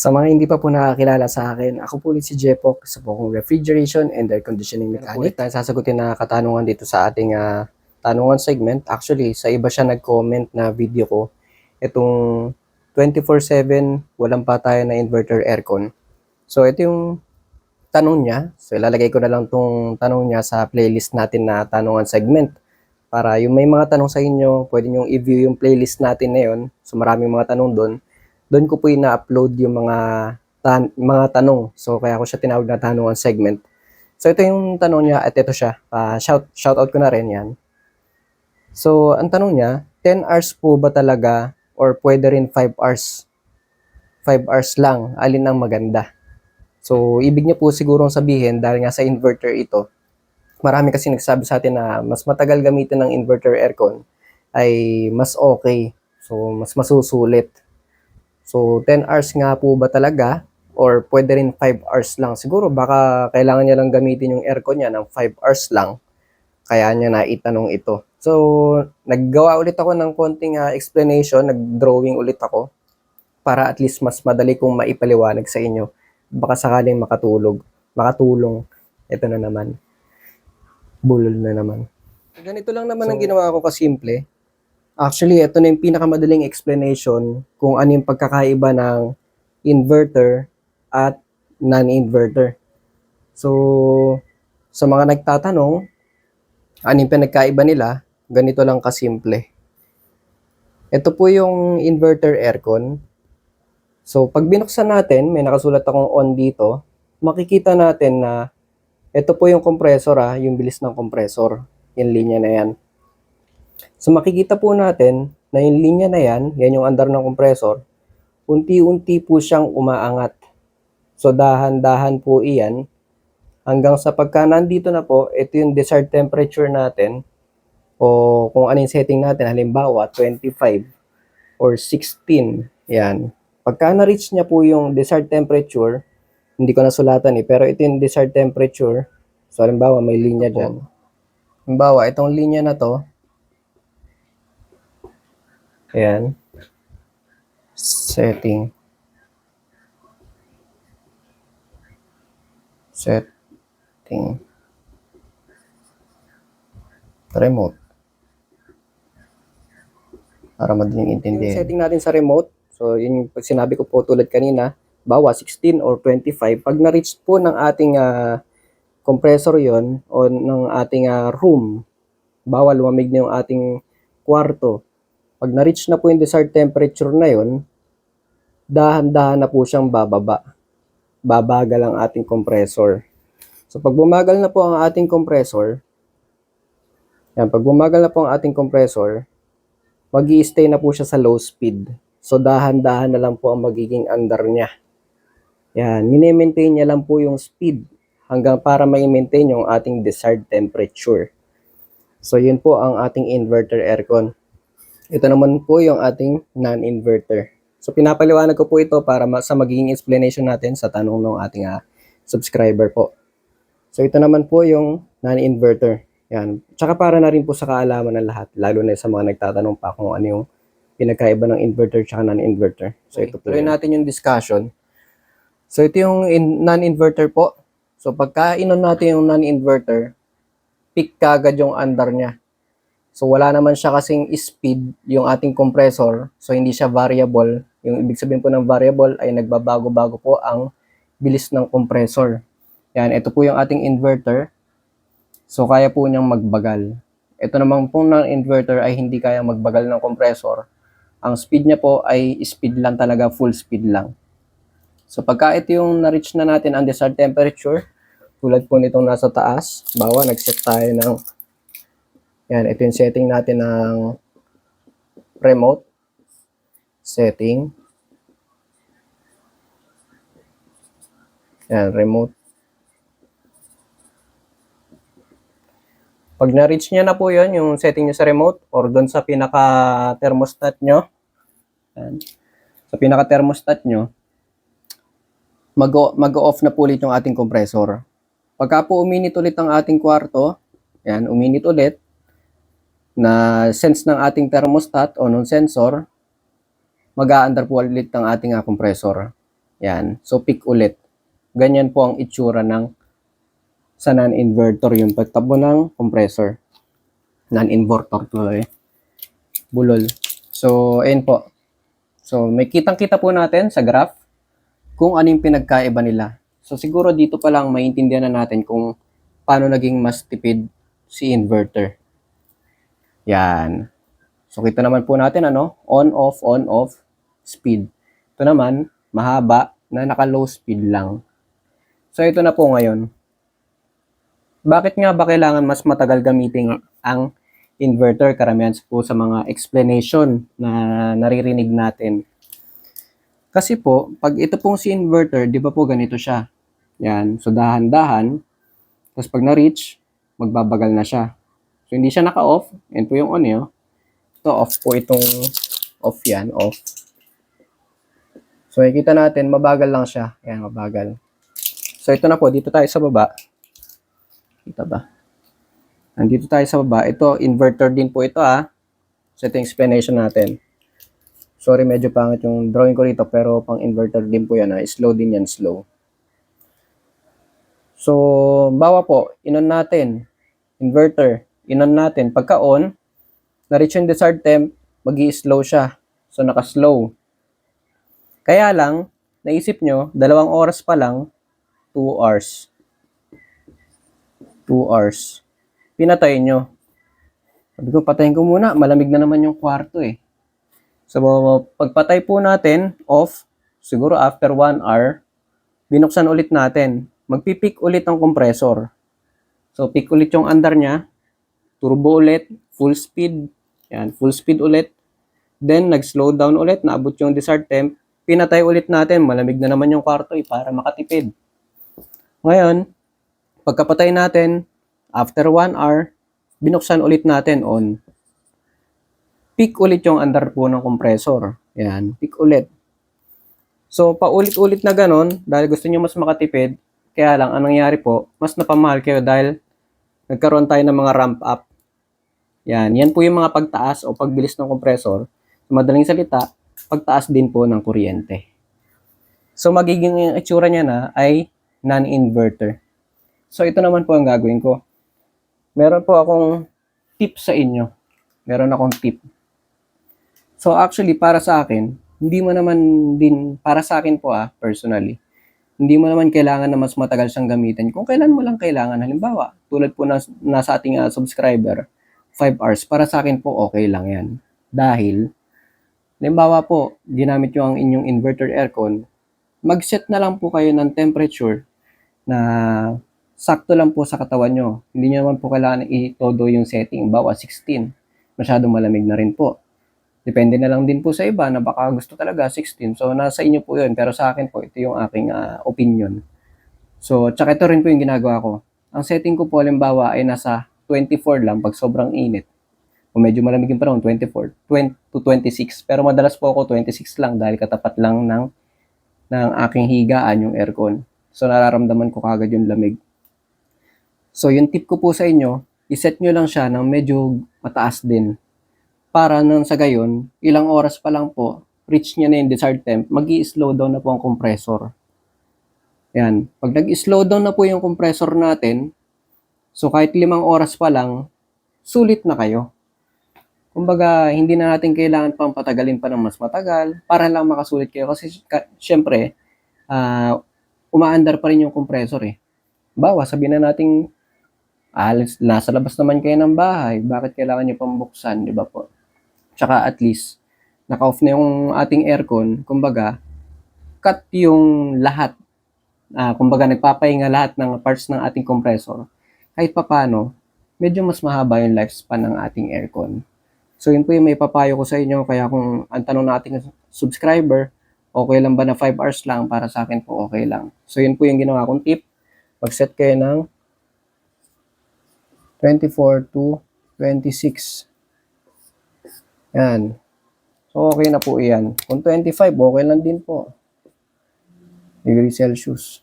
Sa mga hindi pa po nakakilala sa akin, ako po ulit si Jepok, isa po akong refrigeration and air conditioning mechanic. Na sasagutin na katanungan dito sa ating ah, tanungan segment. Actually, sa iba siya nag-comment na video ko. Itong 24-7, walang patayan na inverter aircon. So, ito yung tanong niya. So, ilalagay ko na lang tong tanong niya sa playlist natin na tanungan segment. Para yung may mga tanong sa inyo, pwede nyo i-view yung playlist natin na yun. So, maraming mga tanong doon doon ko po ina-upload yung mga tan- mga tanong. So kaya ko siya tinawag na tanungan segment. So ito yung tanong niya at ito siya. Ah, shout shout out ko na rin 'yan. So ang tanong niya, 10 hours po ba talaga or pwede rin 5 hours? 5 hours lang, alin ang maganda? So ibig niya po sigurong sabihin dahil nga sa inverter ito, marami kasi nagsabi sa atin na mas matagal gamitin ng inverter aircon ay mas okay. So mas masusulit. So, 10 hours nga po ba talaga? Or pwede rin 5 hours lang? Siguro baka kailangan niya lang gamitin yung aircon niya ng 5 hours lang. Kaya niya na itanong ito. So, naggawa ulit ako ng konting ah, explanation, nag-drawing ulit ako para at least mas madali kong maipaliwanag sa inyo. Baka sakaling makatulog, makatulong. Ito na naman. Bulol na naman. Ganito lang naman ang ginawa ko kasimple. Actually, ito na yung pinakamadaling explanation kung ano yung pagkakaiba ng inverter at non-inverter. So, sa mga nagtatanong, ano yung pinagkaiba nila, ganito lang kasimple. Ito po yung inverter aircon. So, pag binuksan natin, may nakasulat akong on dito, makikita natin na ito po yung compressor ah, yung bilis ng compressor, yung linya na yan. So makikita po natin na yung linya na yan, yan yung andar ng compressor, unti-unti po siyang umaangat. So dahan-dahan po iyan hanggang sa pagka nandito na po, ito yung desired temperature natin o kung ano yung setting natin, halimbawa 25 or 16, yan. Pagka na-reach niya po yung desired temperature, hindi ko nasulatan eh, pero ito yung desired temperature. So halimbawa may linya dyan. Halimbawa, itong linya na to, Ayan. Setting. Setting. Remote. Para madaling intindihin. Setting natin sa remote, so yun yung sinabi ko po tulad kanina, bawa 16 or 25, pag na-reach po ng ating ah, compressor yon o ng ating ah, room, bawal lumamig na yung ating kwarto, pag na-reach na po yung desired temperature na yon, dahan-dahan na po siyang bababa. Babagal ang ating compressor. So pag bumagal na po ang ating compressor, yan, pag bumagal na po ang ating compressor, mag stay na po siya sa low speed. So dahan-dahan na lang po ang magiging under niya. Yan, mini-maintain niya lang po yung speed hanggang para ma-maintain yung ating desired temperature. So yun po ang ating inverter aircon. Ito naman po yung ating non-inverter. So pinapaliwanag ko po ito para sa magiging explanation natin sa tanong ng ating ah, subscriber po. So ito naman po yung non-inverter. Yan. Tsaka para na rin po sa kaalaman ng lahat, lalo na sa mga nagtatanong pa kung ano yung pinagkaiba ng inverter tsaka non-inverter. So ito po. Tuloy natin yung discussion. So ito yung in- non-inverter po. So pagka inon natin yung non-inverter, peak kagad yung under niya. So wala naman siya kasing speed yung ating compressor. So hindi siya variable. Yung ibig sabihin po ng variable ay nagbabago-bago po ang bilis ng compressor. Yan, ito po yung ating inverter. So kaya po niyang magbagal. Ito naman po ng inverter ay hindi kaya magbagal ng compressor. Ang speed niya po ay speed lang talaga, full speed lang. So pagka ito yung na-reach na natin ang desired temperature, tulad po nitong nasa taas, bawa nag-set tayo ng yan, ito yung setting natin ng remote setting. Yan, remote. Pag na-reach niya na po yon yung setting niyo sa remote or doon sa pinaka-thermostat nyo, yan, sa pinaka-thermostat nyo, mag- mag-off na po ulit yung ating compressor. Pagka po uminit ulit ang ating kwarto, yan, uminit ulit, na sense ng ating thermostat o ng sensor, mag-aandar po ulit ang ating ah, compressor. Yan. So, pick ulit. Ganyan po ang itsura ng sa non-inverter yung pagtabo ng compressor. Non-inverter tuloy. Bulol. So, ayun po. So, may kitang-kita po natin sa graph kung ano yung pinagkaiba nila. So, siguro dito pa lang maintindihan na natin kung paano naging mas tipid si inverter. Yan. So, kita naman po natin, ano, on-off, on-off, speed. Ito naman, mahaba na naka-low speed lang. So, ito na po ngayon. Bakit nga ba kailangan mas matagal gamitin ang inverter? Karamihan po sa mga explanation na naririnig natin. Kasi po, pag ito pong si inverter, di ba po ganito siya? Yan. So, dahan-dahan. Tapos pag na-reach, magbabagal na siya. So, hindi siya naka-off. Yan po yung on eh. oh. Ito, off po itong off yan. Off. So, makikita natin, mabagal lang siya. Yan, mabagal. So, ito na po. Dito tayo sa baba. Kita ba? Nandito tayo sa baba. Ito, inverter din po ito ah. So, ito explanation natin. Sorry, medyo pangit yung drawing ko rito, pero pang inverter din po yan ah. Slow din yan, slow. So, bawa po, inon natin. Inverter, inon natin. Pagka on, na-reach yung desired temp, mag slow siya. So, naka-slow. Kaya lang, naisip nyo, dalawang oras pa lang, 2 hours. 2 hours. Pinatay nyo. Sabi ko, patayin ko muna. Malamig na naman yung kwarto eh. So, pagpatay po natin, off, siguro after 1 hour, binuksan ulit natin. Magpipick ulit ang compressor. So, pick ulit yung andar niya. Turbo ulit. Full speed. Yan, full speed ulit. Then, nag-slow down ulit. Naabot yung desired temp. Pinatay ulit natin. Malamig na naman yung kwarto eh, para makatipid. Ngayon, pagkapatay natin, after 1 hour, binuksan ulit natin on. Pick ulit yung andar po ng compressor. Yan, pick ulit. So, paulit-ulit na ganon, dahil gusto niyo mas makatipid, kaya lang, anong nangyari po, mas napamahal kayo dahil nagkaroon tayo ng mga ramp up. Yan, yan po yung mga pagtaas o pagbilis ng kompresor. Sa madaling salita, pagtaas din po ng kuryente. So, magiging yung itsura niya na ay non-inverter. So, ito naman po ang gagawin ko. Meron po akong tip sa inyo. Meron akong tip. So, actually, para sa akin, hindi mo naman din, para sa akin po ah, personally, hindi mo naman kailangan na mas matagal siyang gamitin. Kung kailan mo lang kailangan, halimbawa, tulad po na, nasa ating uh, subscriber, 5 hours, para sa akin po okay lang yan. Dahil, halimbawa po, ginamit nyo ang inyong inverter aircon, mag-set na lang po kayo ng temperature na sakto lang po sa katawan nyo. Hindi nyo naman po kailangan i-todo yung setting. Bawa 16. Masyadong malamig na rin po. Depende na lang din po sa iba na baka gusto talaga 16. So, nasa inyo po yun. Pero sa akin po, ito yung aking uh, opinion. So, tsaka ito rin po yung ginagawa ko. Ang setting ko po, halimbawa, ay nasa 24 lang pag sobrang init. Kung medyo malamig yung panahon, 24 20 to 26. Pero madalas po ako 26 lang dahil katapat lang ng, ng aking higaan yung aircon. So, nararamdaman ko kagad yung lamig. So, yung tip ko po sa inyo, iset nyo lang siya ng medyo mataas din para nang sa gayon, ilang oras pa lang po, reach niya na yung desired temp, mag slow down na po ang compressor. Yan. Pag nag-slow down na po yung compressor natin, so kahit limang oras pa lang, sulit na kayo. Kumbaga, hindi na natin kailangan pang patagalin pa ng mas matagal para lang makasulit kayo. Kasi, ka, syempre, uh, umaandar pa rin yung compressor eh. Bawa, sabihin na natin, ah, nasa labas naman kayo ng bahay, bakit kailangan nyo pang buksan, di ba po? Tsaka at least, naka-off na yung ating aircon, kumbaga, cut yung lahat. Uh, kumbaga, nagpapahinga lahat ng parts ng ating compressor. Kahit papano, medyo mas mahaba yung lifespan ng ating aircon. So, yun po yung may papayo ko sa inyo. Kaya kung ang tanong ng ating subscriber, okay lang ba na 5 hours lang? Para sa akin po, okay lang. So, yun po yung ginawa kong tip. Mag-set kayo ng 24 to 26 yan. So, okay na po yan. Kung 25, okay lang din po. Degree Celsius.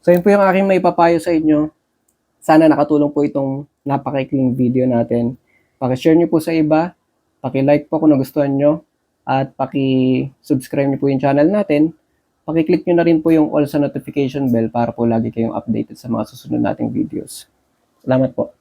So, yun po yung aking may papayo sa inyo. Sana nakatulong po itong napakaikling video natin. Paki-share nyo po sa iba. Paki-like po kung nagustuhan nyo. At paki-subscribe nyo po yung channel natin Pakiclick nyo na rin po yung all sa notification bell para po lagi kayong updated sa mga susunod nating videos. Salamat po.